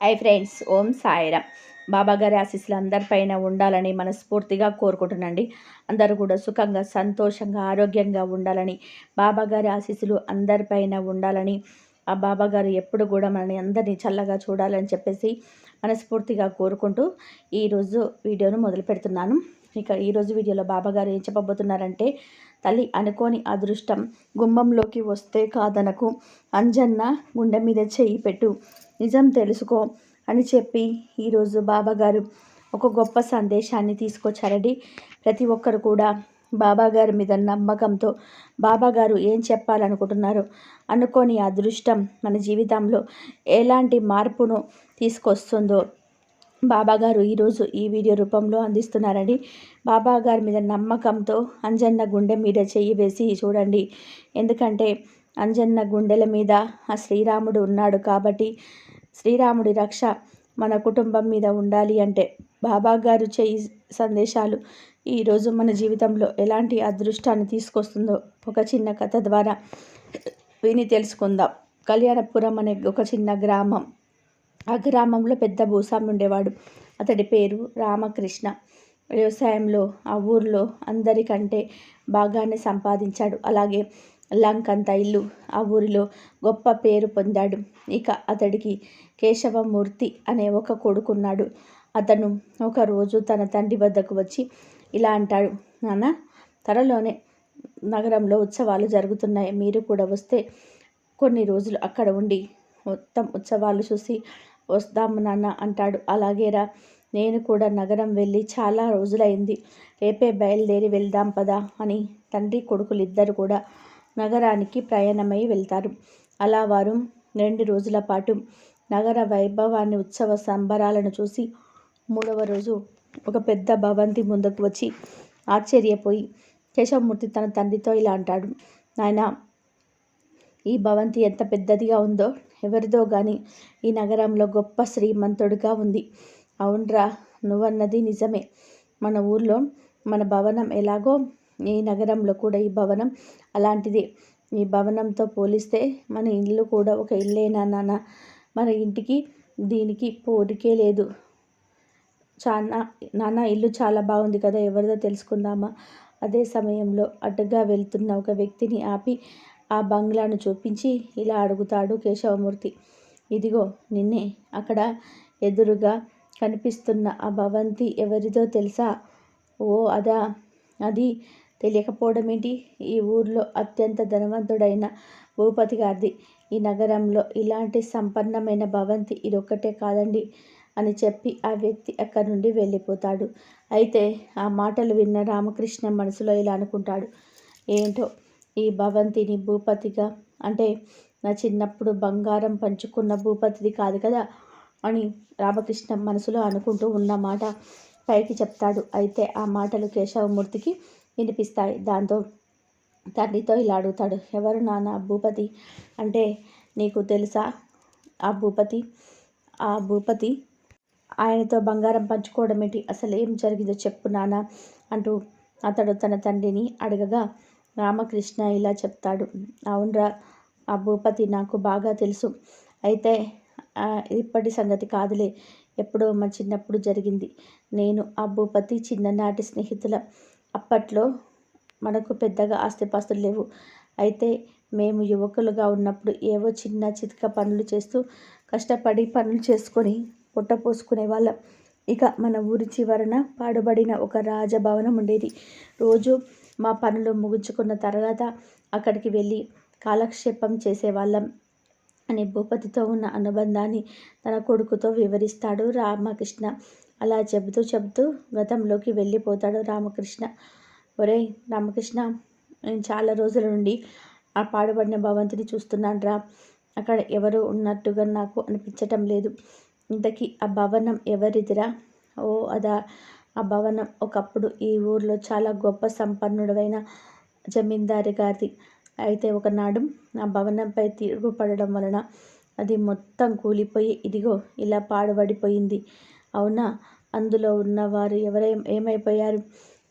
Hi friends Om Sairam. బాబా గారి ఆశీస్సులు అందరిపైన ఉండాలని మనస్ఫూర్తిగా కోరుకుంటున్నాండి అందరూ కూడా సుఖంగా సంతోషంగా ఆరోగ్యంగా ఉండాలని బాబా గారి ఆశీస్సులు అందరిపైన ఉండాలని ఆ బాబా గారు ఎప్పుడు కూడా మనల్ని అందరినీ చల్లగా చూడాలని చెప్పేసి మనస్ఫూర్తిగా కోరుకుంటూ ఈరోజు వీడియోను మొదలు పెడుతున్నాను. ఇక ఈరోజు వీడియోలో బాబాగారు ఏం చెప్పబోతున్నారంటే తల్లి అనుకోని అదృష్టం గుమ్మంలోకి వస్తే కాదనకు అంజన్న గుండె మీద చేయి పెట్టు నిజం తెలుసుకో అని చెప్పి ఈరోజు బాబాగారు ఒక గొప్ప సందేశాన్ని తీసుకొచ్చారండి. ప్రతి ఒక్కరు కూడా బాబాగారి మీద నమ్మకంతో బాబాగారు ఏం చెప్పాలనుకుంటున్నారు అనుకోని అదృష్టం మన జీవితంలో ఎలాంటి మార్పును తీసుకొస్తుందో బాబాగారు ఈరోజు ఈ వీడియో రూపంలో అందిస్తున్నారండి. బాబాగారి మీద నమ్మకంతో అంజన్న గుండె మీద చెయ్యి వేసి చూడండి. ఎందుకంటే అంజన్న గుండెల మీద ఆ శ్రీరాముడు ఉన్నాడు కాబట్టి శ్రీరాముడి రక్ష మన కుటుంబం మీద ఉండాలి అంటే బాబా గారు చేయి సందేశాలు ఈరోజు మన జీవితంలో ఎలాంటి అదృష్టాన్ని తీసుకొస్తుందో ఒక చిన్న కథ ద్వారా విని తెలుసుకుందాం. కళ్యాణపురం అనే ఒక చిన్న గ్రామం. ఆ గ్రామంలో పెద్ద భూస్వామి ఉండేవాడు. అతడి పేరు రామకృష్ణ. వ్యవసాయంలో ఆ ఊర్లో అందరికంటే బాగానే సంపాదించాడు. అలాగే లంకంత ఇల్లు ఆ ఊరిలో గొప్ప పేరు పొందాడు. ఇక అతడికి కేశవమూర్తి అనే ఒక కొడుకున్నాడు. అతను ఒకరోజు తన తండ్రి వద్దకు వచ్చి ఇలా అంటాడు నాన్న త్వరలోనే నగరంలో ఉత్సవాలు జరుగుతున్నాయి. మీరు కూడా వస్తే కొన్ని రోజులు అక్కడ ఉండి మొత్తం ఉత్సవాలు చూసి వస్తాము నాన్న అంటాడు. అలాగేరా నేను కూడా నగరం వెళ్ళి చాలా రోజులైంది. రేపే బయలుదేరి వెళ్దాం పదా అని తండ్రి కొడుకులు ఇద్దరు కూడా నగరానికి ప్రయాణమై వెళ్తారు. అలా వారు రెండు రోజుల పాటు నగర వైభవాన్ని ఉత్సవ సంబరాలను చూసి మూడవ రోజు ఒక పెద్ద భవంతి ముందుకు వచ్చి ఆశ్చర్యపోయి కేశవమూర్తి తన తండ్రితో ఇలా అంటాడు నాయన ఈ భవంతి ఎంత పెద్దదిగా ఉందో ఎవరిదో కానీ ఈ నగరంలో గొప్ప శ్రీమంతుడిగా ఉంది. అవునరా నువ్వన్నది నిజమే. మన ఊర్లో మన భవనం ఎలాగో ఈ నగరంలో కూడా ఈ భవనం అలాంటిదే. ఈ భవనంతో పోలిస్తే మన ఇల్లు కూడా ఒక ఇల్లేనా నాన్న మన ఇంటికి దీనికి పోలికే లేదు. చాలా నాన్న ఇల్లు చాలా బాగుంది కదా ఎవరిదో తెలుసుకుందామా? అదే సమయంలో అడ్డగా వెళ్తున్న ఒక వ్యక్తిని ఆపి ఆ బంగ్లాను చూపించి ఇలా అడుగుతాడు కేశవమూర్తి. ఇదిగో నిన్నే అక్కడ ఎదురుగా కనిపిస్తున్న ఆ భవంతి ఎవరిదో తెలుసా? ఓ అదా అది తెలియకపోవడం ఏంటి ఈ ఊర్లో అత్యంత ధనవంతుడైన భూపతి గారిది. ఈ నగరంలో ఇలాంటి సంపన్నమైన భవంతి ఇదొక్కటే కాదండి అని చెప్పి ఆ వ్యక్తి అక్కడి నుండి వెళ్ళిపోతాడు. అయితే ఆ మాటలు విన్న రామకృష్ణ మనసులో ఇలా అనుకుంటాడు. ఏంటో ఈ భవంతిని భూపతిగా? అంటే నా చిన్నప్పుడు బంగారం పంచుకున్న భూపతిది కాదు కదా? అని రామకృష్ణ మనసులో అనుకుంటూ ఉన్న మాట పైకి చెప్తాడు. అయితే ఆ మాటలు కేశవమూర్తికి వినిపిస్తాయి. దాంతో తండ్రితో ఇలా అడుగుతాడు. ఎవరు నాన్న భూపతి? అంటే నీకు తెలుసా ఆ భూపతి? ఆ భూపతి ఆయనతో బంగారం పంచుకోవడం ఏంటి? అసలు ఏం జరిగిందో చెప్పు నాన్న అంటూ అతడు తన తండ్రిని అడగగా రామకృష్ణ ఇలా చెప్తాడు. అవునరా ఆ భూపతి నాకు బాగా తెలుసు. అయితే ఇప్పటి సంగతి కాదులే. ఎప్పుడో మా చిన్నప్పుడు జరిగింది. నేను ఆ భూపతి చిన్ననాటి స్నేహితుల. అప్పట్లో మనకు పెద్దగా ఆస్తిపాస్తులు లేవు. అయితే మేము యువకులుగా ఉన్నప్పుడు ఏవో చిన్న చితక పనులు చేస్తూ కష్టపడి పనులు చేసుకొని పొట్ట పోసుకునే వాళ్ళం. ఇక మన ఊరి చివరన పాడుబడిన ఒక రాజభవనం ఉండేది. రోజు మా పనులు ముగించుకున్న తర్వాత అక్కడికి వెళ్ళి కాలక్షేపం చేసేవాళ్ళం అని భూపతితో ఉన్న అనుబంధాన్ని తన కొడుకుతో వివరిస్తాడు రామకృష్ణ. అలా చెబుతూ చెబుతూ గతంలోకి వెళ్ళిపోతాడు రామకృష్ణ. ఒరేయ్ రామకృష్ణ నేను చాలా రోజుల నుండి ఆ పాడుబడిన భవంతిని చూస్తున్నాను రా. అక్కడ ఎవరు ఉన్నట్టుగా నాకు అనిపించటం లేదు. ఇంతకీ ఆ భవనం ఎవరిదిరా? ఓ అదా ఆ భవనం ఒకప్పుడు ఈ ఊర్లో చాలా గొప్ప సంపన్నుడైన జమీందారి గారిది. అయితే ఒకనాడు ఆ భవనంపై తిరుగుపడడం వలన అది మొత్తం కూలిపోయి ఇదిగో ఇలా పాడుబడిపోయింది. అవునా? అందులో ఉన్నవారు ఎవరై ఏమైపోయారు?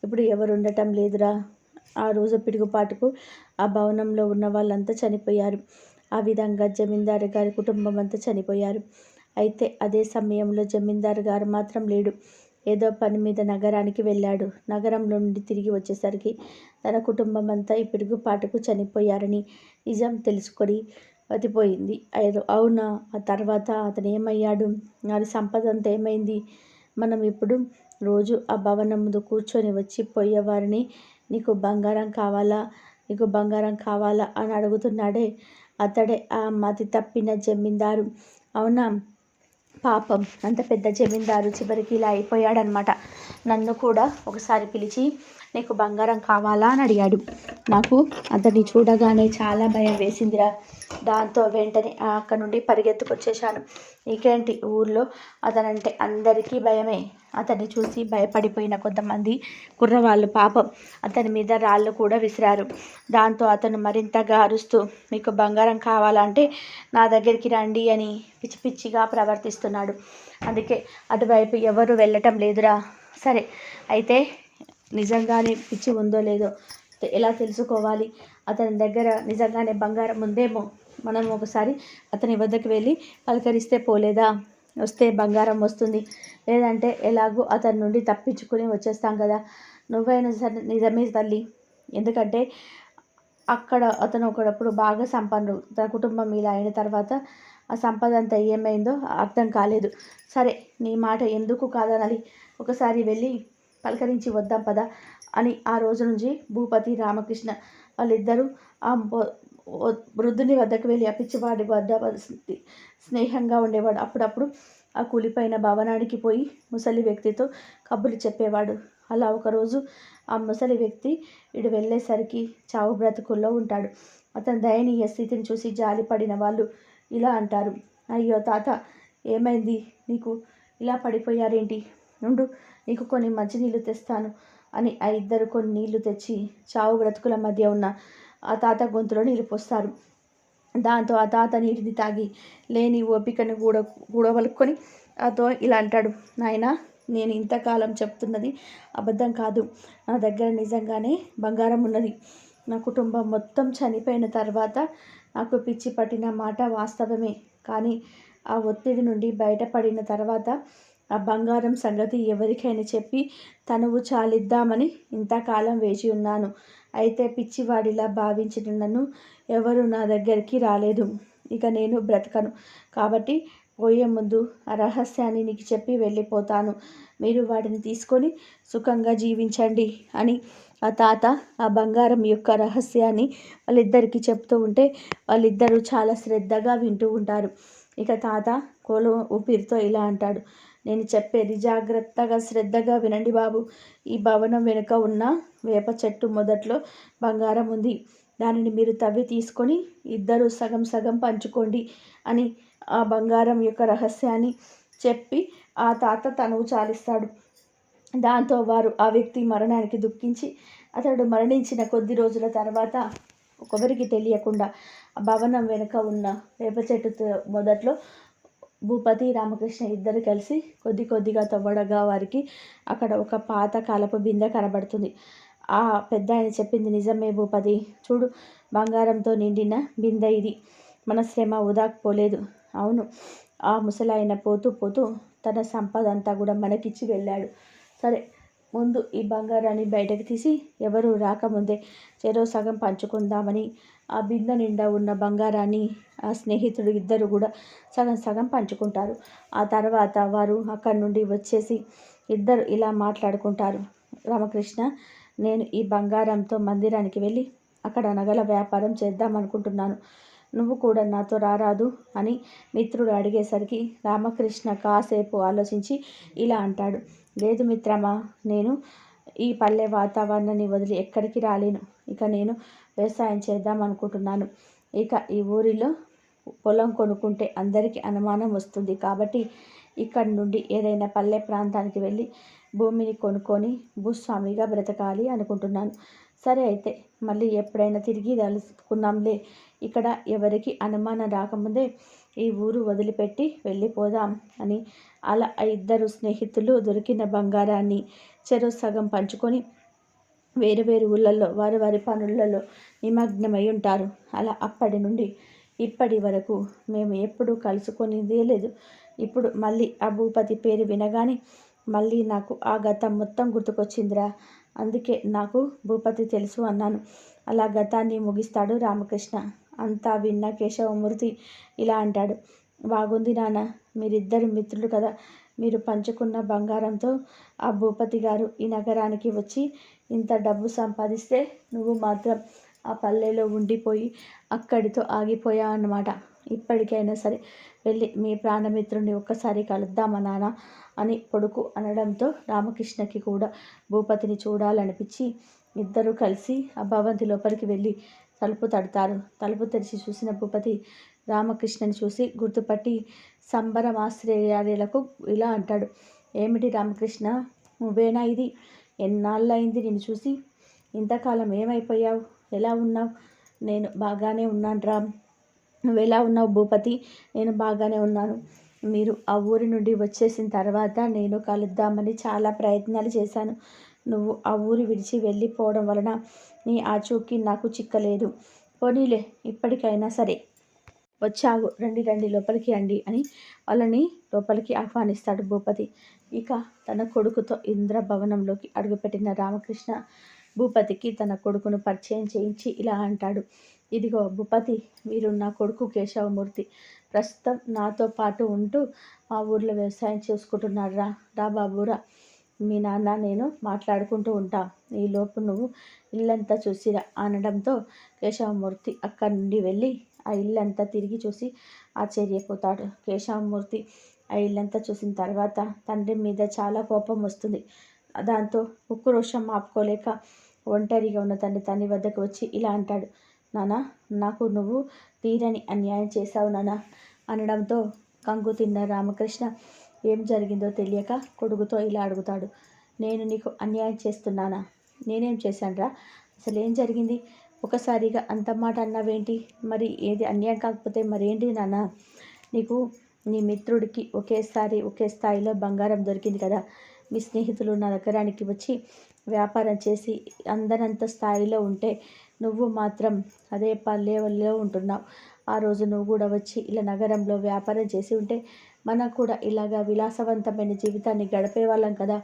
ఇప్పుడు ఎవరు ఉండటం లేదురా. ఆ రోజు పిడుగుపాటుకు ఆ భవనంలో ఉన్న వాళ్ళంతా చనిపోయారు. ఆ విధంగా జమీందారు గారి కుటుంబం అంతా చనిపోయారు. అయితే అదే సమయంలో జమీందారు గారు మాత్రం లేడు. ఏదో పని మీద నగరానికి వెళ్ళాడు. నగరంలో నుండి తిరిగి వచ్చేసరికి తన కుటుంబం అంతా ఈ పిడుగుపాటుకు చనిపోయారని నిజం తెలుసుకొని మతిపోయింది అవునా? ఆ తర్వాత అతను ఏమయ్యాడు వారి సంపద అంతా ఏమైంది? మనం ఇప్పుడు రోజు ఆ భవనం ముందు కూర్చొని వచ్చి పోయేవారిని. నీకు బంగారం కావాలా? నీకు బంగారం కావాలా? అని అడుగుతున్నాడే అతడే ఆ మతి తప్పిన జమీందారు. అవునా? పాపం అంత పెద్ద జమీందారు చివరికి ఇలా అయిపోయాడనమాట నన్ను కూడా ఒకసారి పిలిచి నీకు బంగారం కావాలా అని అడిగాడు. నాకు అతన్ని చూడగానే చాలా భయం వేసిందిరా. దాంతో వెంటనే అక్కడ నుండి పరిగెత్తుకొచ్చేసాను నీకేంటి ఊర్లో? అతనంటే అందరికీ భయమే. అతన్ని చూసి భయపడిపోయిన కొంతమంది కుర్రవాళ్ళు పాపం అతని మీద రాళ్ళు కూడా విసిరారు. దాంతో అతను మరింతగా అరుస్తూ మీకు బంగారం కావాలంటే నా దగ్గరికి రండి అని పిచ్చి పిచ్చిగా ప్రవర్తిస్తున్నాడు. అందుకే అటువైపు ఎవరు వెళ్ళటం లేదురా. సరే అయితే నిజంగానే పిచ్చి ఉందో లేదో ఎలా తెలుసుకోవాలి? అతని దగ్గర నిజంగానే బంగారం ఉందేమో మనం ఒకసారి అతని వద్దకు వెళ్ళి పలకరిస్తే పోలేదా? వస్తే బంగారం వస్తుంది. లేదంటే ఎలాగో అతని నుండి తప్పించుకుని వచ్చేస్తాం కదా? నువ్వైనా సరే నిజమే తల్లి. ఎందుకంటే అక్కడ అతను ఒకడప్పుడు బాగా సంపన్నుడు. తన కుటుంబం ఇలా అయిన తర్వాత ఆ సంపద అంతా ఏమైందో అర్థం కాలేదు. సరే నీ మాట ఎందుకు కాదనాలి? ఒకసారి వెళ్ళి పలకరించి వద్దాం పద అని ఆ రోజు నుంచి భూపతి రామకృష్ణ వాళ్ళిద్దరూ ఆ వృద్ధుని వద్దకు వెళ్ళి ఆ పిచ్చివాడి వద్ద స్నేహంగా ఉండేవాడు. అప్పుడప్పుడు ఆ కూలిపోయిన భవనానికి పోయి ముసలి వ్యక్తితో కబుర్లు చెప్పేవాడు. అలా ఒకరోజు ఆ ముసలి వ్యక్తి ఇడు వెళ్ళేసరికి చావు బ్రతుకుల్లో ఉంటాడు. అతని దయనీయ స్థితిని చూసి జాలిపడిన వాళ్ళు ఇలా అంటారు. అయ్యో తాత ఏమైంది? నీకు ఇలా పడిపోయారేంటి? నుండు నీకు కొన్ని మంచినీళ్ళు తెస్తాను అని ఆ ఇద్దరు కొన్ని నీళ్ళు తెచ్చి చావు బ్రతుకుల మధ్య ఉన్న ఆ తాత గొంతులో నీళ్ళు పోస్తారు. దాంతో ఆ తాత నీటిని తాగి లేని ఓపికను గూడ గూడవలుక్కొని అతో ఇలా అంటాడు నాయన నేను ఇంతకాలం చెప్తున్నది అబద్ధం కాదు. నా దగ్గర నిజంగానే బంగారం ఉన్నది. నా కుటుంబం మొత్తం చనిపోయిన తర్వాత నాకు పిచ్చి పట్టిన మాట వాస్తవమే. కానీ ఆ ఒత్తిడి నుండి బయటపడిన తర్వాత ఆ బంగారం సంగతి ఎవరికైనా చెప్పి తనువు చాలిద్దామని ఇంతకాలం వేచి ఉన్నాను. అయితే పిచ్చివాడిలా భావించిన నన్ను ఎవరు నా దగ్గరికి రాలేదు. ఇక నేను బ్రతకను. కాబట్టి పోయే ముందు ఆ రహస్యాన్ని నీకు చెప్పి వెళ్ళిపోతాను. మీరు వాటిని తీసుకొని సుఖంగా జీవించండి అని ఆ తాత ఆ బంగారం యొక్క రహస్యాన్ని వాళ్ళిద్దరికీ చెప్తూ ఉంటే వాళ్ళిద్దరూ చాలా శ్రద్ధగా వింటూ ఉంటారు. ఇక తాత కోలో ఊపిరితో ఇలా అంటాడు. నేను చెప్పేది జాగ్రత్తగా శ్రద్ధగా వినండి బాబు. ఈ భవనం వెనుక ఉన్న వేప చెట్టు మొదట్లో బంగారం ఉంది. దానిని మీరు తవ్వి తీసుకొని ఇద్దరు సగం సగం పంచుకోండి అని ఆ బంగారం యొక్క రహస్యాన్ని చెప్పి ఆ తాత తనువు చాలిస్తాడు. దాంతో వారు ఆ వ్యక్తి మరణానికి దుఃఖించి అతడు మరణించిన కొద్ది రోజుల తర్వాత ఒకరికి తెలియకుండా భవనం వెనుక ఉన్న వేప చెట్టు మొదట్లో భూపతి రామకృష్ణ ఇద్దరు కలిసి కొద్ది కొద్దిగా తవ్వడగా వారికి అక్కడ ఒక పాత కాలపు బిందె కనబడుతుంది. ఆ పెద్ద ఆయన చెప్పింది నిజమే భూపతి. చూడు బంగారంతో నిండిన బిందె ఇది. మన శ్రమ ఉదాకపోలేదు అవును ఆ ముసలాయన పోతూ పోతూ తన సంపద అంతా కూడా మనకిచ్చి వెళ్ళాడు. సరే ముందు ఈ బంగారాన్ని బయటకు తీసి ఎవరు రాకముందే చెరో సగం పంచుకుందామని ఆ బిందె నిండా ఉన్న బంగారాన్ని ఆ స్నేహితుడు ఇద్దరు కూడా సగం సగం పంచుకుంటారు. ఆ తర్వాత వారు అక్కడి నుండి వచ్చేసి ఇద్దరు ఇలా మాట్లాడుకుంటారు. రామకృష్ణ నేను ఈ బంగారంతో మందిరానికి వెళ్ళి అక్కడ నగల వ్యాపారం చేద్దాం అనుకుంటున్నాను నువ్వు కూడా నాతో రారాదు అని మిత్రుడు అడిగేసరికి రామకృష్ణ కాసేపు ఆలోచించి ఇలా అంటాడు. లేదు మిత్రమా నేను ఈ పల్లె వాతావరణాన్ని వదిలి ఎక్కడికి రాలేను. ఇక నేను వ్యవసాయం చేద్దాం అనుకుంటున్నాను. ఇక ఈ ఊరిలో పొలం కొనుక్కుంటే అందరికీ అనుమానం వస్తుంది. కాబట్టి ఇక్కడి నుండి ఏదైనా పల్లె ప్రాంతానికి వెళ్ళి భూమిని కొనుక్కొని భూస్వామిగా బ్రతకాలి అనుకుంటున్నాను. సరే అయితే మళ్ళీ ఎప్పుడైనా తిరిగి తెలుసుకుందాంలే. ఇక్కడ ఎవరికి అనుమానం రాకముందే ఈ ఊరు వదిలిపెట్టి వెళ్ళిపోదాం అని అలా ఇద్దరు స్నేహితులు దొరికిన బంగారాన్ని చెరువు సగం పంచుకొని వేరు వేరు ఊళ్ళల్లో వారి వారి పనులలో నిమగ్నమై ఉంటారు. అలా అప్పటి నుండి ఇప్పటి వరకు మేము ఎప్పుడూ కలుసుకునేదే లేదు. ఇప్పుడు మళ్ళీ ఆ భూపతి పేరు వినగానే మళ్ళీ నాకు ఆ గతం మొత్తం గుర్తుకొచ్చిందిరా. అందుకే నాకు భూపతి తెలుసు అన్నాను. అలా గతాన్ని ముగిస్తాడు రామకృష్ణ. అంతా విన్న కేశవమూర్తి ఇలా అంటాడు. బాగుంది నాన్న మీరిద్దరు మిత్రులు కదా. మీరు పంచుకున్న బంగారంతో ఆ భూపతి గారు ఈ నగరానికి వచ్చి ఇంత డబ్బు సంపాదిస్తే నువ్వు మాత్రం ఆ పల్లెలో ఉండిపోయి అక్కడితో ఆగిపోయా అన్నమాట. ఇప్పటికైనా సరే వెళ్ళి మీ ప్రాణమిత్రుని ఒక్కసారి కలుద్దామా నాన్న అని కొడుకు అనడంతో రామకృష్ణకి కూడా భూపతిని చూడాలనిపించి ఇద్దరూ కలిసి ఆ భవంతి లోపలికి వెళ్ళి తలుపు తడతారు. తలుపు తెరిచి చూసిన భూపతి రామకృష్ణని చూసి గుర్తుపట్టి సంబరమాశ్చర్యాలకు ఇలా అంటాడు. ఏమిటి రామకృష్ణ? నువ్వేనా ఇది? ఎన్నాళ్ళయింది నేను చూసి? ఇంతకాలం ఏమైపోయావు? ఎలా ఉన్నావు? నేను బాగానే ఉన్నాను రామ్. నువ్వు ఎలా ఉన్నావు భూపతి? నేను బాగానే ఉన్నాను. మీరు ఆ ఊరి నుండి వచ్చేసిన తర్వాత నేను కలుద్దామని చాలా ప్రయత్నాలు చేశాను. నువ్వు ఆ ఊరు విడిచి వెళ్ళిపోవడం వలన నీ ఆచూకీ నాకు చిక్కలేదు. పోనీలే ఇప్పటికైనా సరే. వచ్చావు రండి రండి లోపలికి రండి అని వాళ్ళని లోపలికి ఆహ్వానిస్తాడు భూపతి. ఇక తన కొడుకుతో ఇంద్ర భవనంలోకి అడుగుపెట్టిన రామకృష్ణ భూపతికి తన కొడుకును పరిచయం చేయించి ఇలా అంటాడు. ఇదిగో భూపతి మీరు నా కొడుకు కేశవమూర్తి. ప్రస్తుతం నాతో పాటు ఉంటూ మా ఊర్లో వ్యవసాయం చేసుకుంటున్నాడు రా. రా బాబురా మీ నాన్న నేను మాట్లాడుకుంటూ ఉంటా. ఈలోపు నువ్వు ఇల్లంతా చూసిరా అనడంతో కేశవమూర్తి అక్కడి నుండి వెళ్ళి ఆ ఇల్లంతా తిరిగి చూసి ఆశ్చర్యపోతాడు. కేశవమూర్తి ఆ ఇల్లంతా చూసిన తర్వాత తండ్రి మీద చాలా కోపం వస్తుంది. దాంతో ఉక్రోషం ఆపుకోలేక ఒంటరిగా ఉన్న తండ్రి తండ్రి వద్దకు వచ్చి ఇలా అంటాడు. నానా నాకు నువ్వు తీరని అన్యాయం చేశావు నానా అనడంతో కంగు తిన్న రామకృష్ణ ఏం జరిగిందో తెలియక కొడుకుతో ఇలా అడుగుతాడు. నేను నీకు అన్యాయం చేస్తున్నానా? నేనేం చేశానరా? అసలు ఏం జరిగింది? ఒకసారిగా అంత మాట అన్నావేంటి? మరి ఏది అన్యాయం కాకపోతే మరేంటి నాన్న? నీకు నీ మిత్రుడికి ఒకేసారి ఒకే స్థాయిలో బంగారం దొరికింది కదా. మీ స్నేహితులు నా నగరానికి వచ్చి వ్యాపారం చేసి అందరంత స్థాయిలో ఉంటే నువ్వు మాత్రం అదే పల్లెలో ఉంటున్నావు. ఆ రోజు నువ్వు కూడా వచ్చి ఇలా నగరంలో వ్యాపారం చేసి ఉంటే మనం కూడా ఇలాగా విలాసవంతమైన జీవితాన్ని గడిపే వాళ్ళం కదా.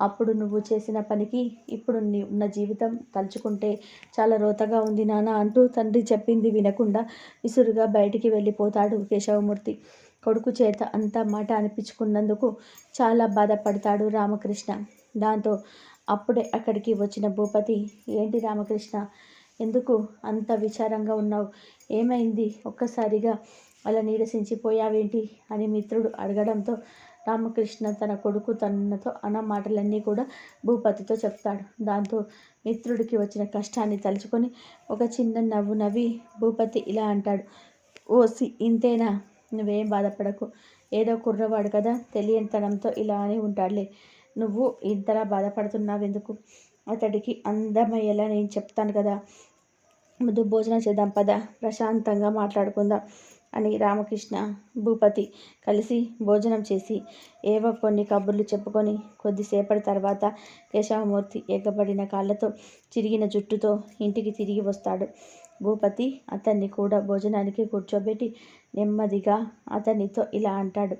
అప్పుడు నువ్వు చేసిన పనికి ఇప్పుడు నీ ఉన్న జీవితం తలుచుకుంటే చాలా రోతగా ఉంది నాన్న అంటూ తండ్రి చెప్పింది వినకుండా విసురుగా బయటికి వెళ్ళిపోతాడు కేశవమూర్తి. కొడుకు చేత అంతా మాట అనిపించుకున్నందుకు చాలా బాధపడతాడు రామకృష్ణ. దాంతో అప్పుడే అక్కడికి వచ్చిన భూపతి ఏంటి రామకృష్ణ? ఎందుకు అంత విచారంగా ఉన్నావు? ఏమైంది? ఒక్కసారిగా అలా నీరసించిపోయావేంటి అని మిత్రుడు అడగడంతో రామకృష్ణ తన కొడుకు తనతో అన్న మాటలన్నీ కూడా భూపతితో చెప్తాడు. దాంతో మిత్రుడికి వచ్చిన కష్టాన్ని తలుచుకొని ఒక చిన్న నవ్వు నవ్వి భూపతి ఇలా అంటాడు ఓసి ఇంతేనా? నువ్వేం బాధపడకు. ఏదో కుర్రవాడు కదా తెలియనితనంతో ఇలా అని ఉంటాడులే. నువ్వు ఇంతలా బాధపడుతున్నావు ఎందుకు అతడికి అందమయ్యేలా నేను చెప్తాను కదా. ముందు భోజనం చేద్దాం పద ప్రశాంతంగా మాట్లాడుకుందాం. అని రామకృష్ణ భూపతి కలిసి భోజనం చేసి ఏవో కొన్ని కబుర్లు చెప్పుకొని కొద్దిసేపటి తర్వాత కేశవమూర్తి ఎగ్గబడిన కాళ్ళతో చిరిగిన జుట్టుతో ఇంటికి తిరిగి వస్తాడు. భూపతి అతన్ని కూడా భోజనానికి కూర్చోబెట్టి నెమ్మదిగా అతనితో ఇలా అంటాడు.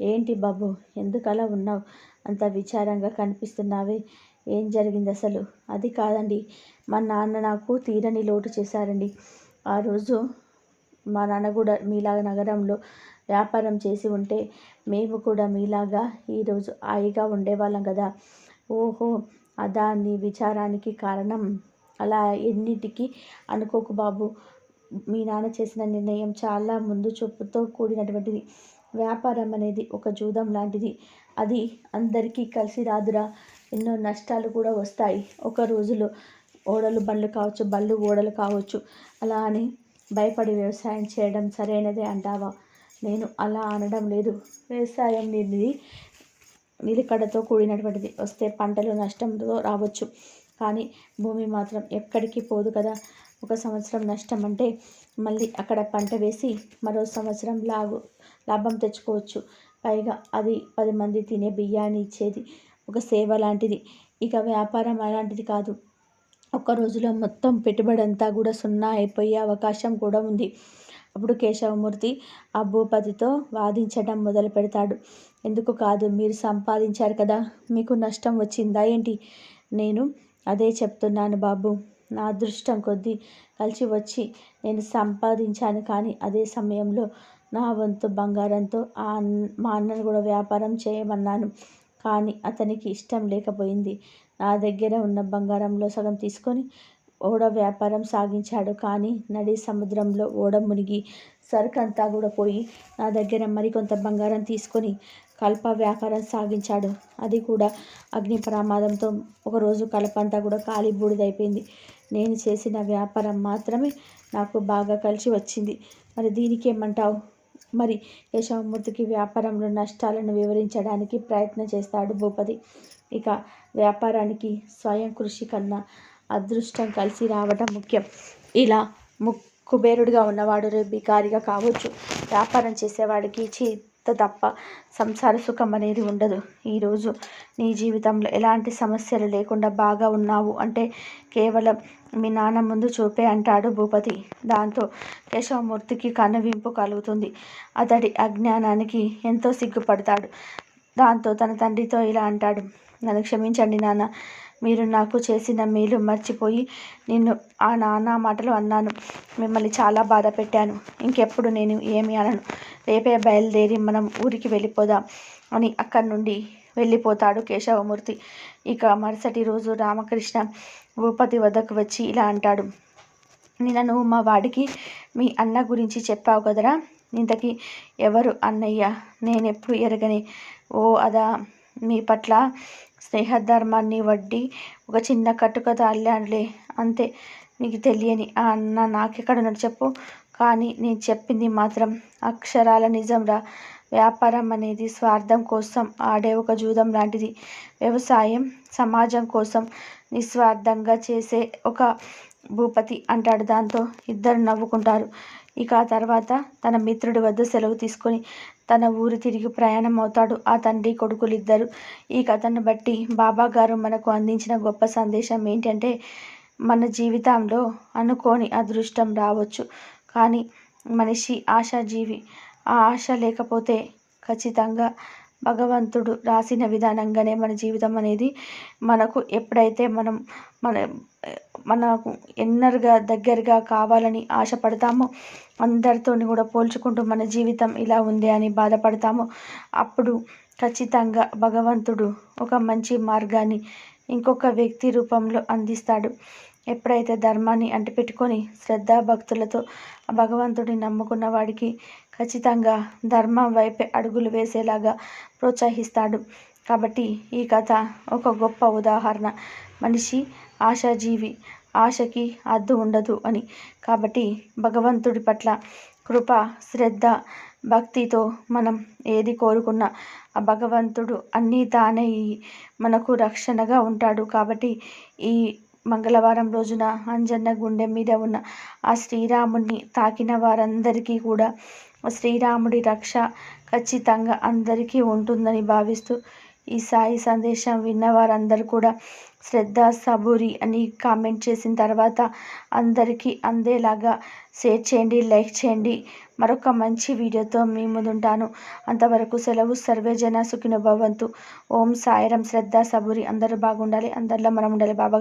ఏంటి బాబు ఎందుకలా ఉన్నావు? అంత విచారంగా కనిపిస్తున్నావే. ఏం జరిగింది అసలు అది కాదండి. మా నాన్న నాకు తీరని లోటు చేశారండి. ఆ రోజు మా నాన్న కూడా మీలాగా నగరంలో వ్యాపారం చేసి ఉంటే మేము కూడా మీలాగా ఈరోజు హాయిగా ఉండేవాళ్ళం కదా. ఓహో దాని విచారానికి కారణం? అలా ఎన్నిటికీ అనుకోకు బాబు. మీ నాన్న చేసిన నిర్ణయం చాలా ముందు చూపుతో కూడినటువంటిది. వ్యాపారం అనేది ఒక జూదం లాంటిది. అది అందరికీ కలిసి రాదురా. ఎన్నో నష్టాలు కూడా వస్తాయి. ఒక రోజులో ఓడలు బళ్ళు కావచ్చు బళ్ళు ఓడలు కావచ్చు. అలా అని భయపడి వ్యవసాయం చేయడం సరైనదే అంటావా? నేను అలా అనడం లేదు. వ్యవసాయం నిధి నిలకడతో కూడినటువంటిది. వస్తే పంటలు నష్టంతో రావచ్చు. కానీ భూమి మాత్రం ఎక్కడికి పోదు కదా. ఒక సంవత్సరం నష్టం అంటే మళ్ళీ అక్కడ పంట వేసి మరో సంవత్సరం లాగు లాభం తెచ్చుకోవచ్చు. పైగా అది పది మంది తినే బియ్యాన్ని ఇచ్చేది ఒక సేవ లాంటిది. ఇక వ్యాపారం అలాంటిది కాదు. ఒక్క రోజులో మొత్తం పెట్టుబడి అంతా కూడా సున్నా అయిపోయే అవకాశం కూడా ఉంది. అప్పుడు కేశవమూర్తి ఆ భూపతితో వాదించడం మొదలు పెడతాడు. ఎందుకు కాదు? మీరు సంపాదించారు కదా. మీకు నష్టం వచ్చిందా ఏంటి? నేను అదే చెప్తున్నాను బాబు. నా అదృష్టం కొద్దీ కలిసి వచ్చి నేను సంపాదించాను కానీ అదే సమయంలో నా వంతు బంగారంతో ఆ మా అన్నను కూడా వ్యాపారం చేయమన్నాను. కానీ అతనికి ఇష్టం లేకపోయింది. నా దగ్గర ఉన్న బంగారంలో సగం తీసుకొని ఓడ వ్యాపారం సాగించాడు. కానీ నడి సముద్రంలో ఓడ మునిగి సరుకంతా కూడా పోయి నా దగ్గర మరికొంత బంగారం తీసుకొని కలప వ్యాపారం సాగించాడు. అది కూడా అగ్ని ప్రమాదంతో ఒకరోజు కలప అంతా కూడా కాలి బూడిదైపోయింది. నేను చేసిన వ్యాపారం మాత్రమే నాకు బాగా కలిసి వచ్చింది. మరి దీనికి ఏమంటావు మరి యశవమూర్తికి వ్యాపారంలో నష్టాలను వివరించడానికి ప్రయత్నం చేస్తాడు భూపతి. ఇక వ్యాపారానికి స్వయం కృషి కన్నా అదృష్టం కలిసి రావడం ముఖ్యం. ఇలా ము కుబేరుడిగా ఉన్నవాడు రేపు బికారిగా కావచ్చు. వ్యాపారం చేసేవాడికి చీ తప్ప సంసార సుఖం అనేది ఉండదు. ఈరోజు నీ జీవితంలో ఎలాంటి సమస్యలు లేకుండా బాగా ఉన్నావు అంటే కేవలం మీ నాన్న ముందు చూపే అంటాడు భూపతి. దాంతో కేశవమూర్తికి కనువింపు కలుగుతుంది. అతడి అజ్ఞానానికి ఎంతో సిగ్గుపడతాడు. దాంతో తన తండ్రితో ఇలా అంటాడు. నన్ను క్షమించండి నాన్న. మీరు నాకు చేసిన మేలు మర్చిపోయి నిన్ను ఆ నాన్న మాటలు అన్నాను. మిమ్మల్ని చాలా బాధ పెట్టాను. ఇంకెప్పుడు నేను ఏమి అనను. రేపే బయలుదేరి మనం ఊరికి వెళ్ళిపోదాం అని అక్కడి నుండి వెళ్ళిపోతాడు కేశవమూర్తి. ఇక మరుసటి రోజు రామకృష్ణ భూపతి వద్దకు వచ్చి ఇలా అంటాడు. నిన్న నువ్వు మా వాడికి మీ అన్న గురించి చెప్పావు కదరా? ఇంతకీ ఎవరు అన్నయ్య? నేనెప్పుడు ఎరగని. ఓ అదా మీ పట్ల స్నేహధర్మాన్ని వడ్డీ ఒక చిన్న కట్టుకతో అల్లాడులే అంతే నీకు తెలియని ఆ అన్న నాకెక్కడున్నాడు చెప్పు. కానీ నేను చెప్పింది మాత్రం అక్షరాల నిజంరా వ్యాపారం అనేది స్వార్థం కోసం ఆడే ఒక జూదం లాంటిది. వ్యవసాయం సమాజం కోసం నిస్వార్థంగా చేసే ఒక భూపతి అంటాడు దాంతో. ఇద్దరు నవ్వుకుంటారు. ఇక ఆ తర్వాత తన మిత్రుడి వద్ద సెలవు తీసుకొని తన ఊరు తిరిగి ప్రయాణం అవుతాడు. ఆ తండ్రి కొడుకులు ఇద్దరు ఈ కథను బట్టి బాబా గారు మనకు అందించిన గొప్ప సందేశం ఏంటంటే మన జీవితంలో అనుకోని అదృష్టం రావచ్చు. కానీ మనిషి ఆశాజీవి. ఆ ఆశ లేకపోతే ఖచ్చితంగా భగవంతుడు రాసిన విధానంగానే మన జీవితం అనేది మనకు ఎప్పుడైతే మనం మన మనకు ఎన్నరుగా దగ్గరగా కావాలని ఆశపడతామో అందరితోని కూడా పోల్చుకుంటూ మన జీవితం ఇలా ఉంది అని బాధపడతామో అప్పుడు ఖచ్చితంగా భగవంతుడు ఒక మంచి మార్గాన్ని ఇంకొక వ్యక్తి రూపంలో అందిస్తాడు. ఎప్పుడైతే ధర్మాన్ని అంటిపెట్టుకొని శ్రద్ధాభక్తులతో భగవంతుడిని నమ్ముకున్న వాడికి ఖచ్చితంగా ధర్మం వైపే అడుగులు వేసేలాగా ప్రోత్సహిస్తాడు. కాబట్టి ఈ కథ ఒక గొప్ప ఉదాహరణ. మనిషి ఆశాజీవి ఆశకి అద్దు ఉండదు అని. కాబట్టి భగవంతుడి పట్ల కృప శ్రద్ధ భక్తితో మనం ఏది కోరుకున్నా ఆ భగవంతుడు అన్నీ తానే మనకు రక్షణగా ఉంటాడు. కాబట్టి ఈ మంగళవారం రోజున అంజన్న గుండె మీద ఉన్న ఆ శ్రీరాముడిని తాకిన వారందరికీ కూడా శ్రీరాముడి రక్ష ఖచ్చితంగా అందరికీ ఉంటుందని భావిస్తూ ఈ సాయి సందేశం విన్న వారందరూ కూడా శ్రద్ధ సబూరి అని కామెంట్ చేసిన తర్వాత అందరికీ అందేలాగా షేర్ చేయండి లైక్ చేయండి. మరొక మంచి వీడియోతో మీ ముందుంటాను. అంతవరకు సెలవు సర్వేజన సుఖిన భవంతు ఓం సాయిరం. శ్రద్ధ సబూరి అందరూ బాగుండాలి. అందరిలో మనం ఉండాలి. బాబాగా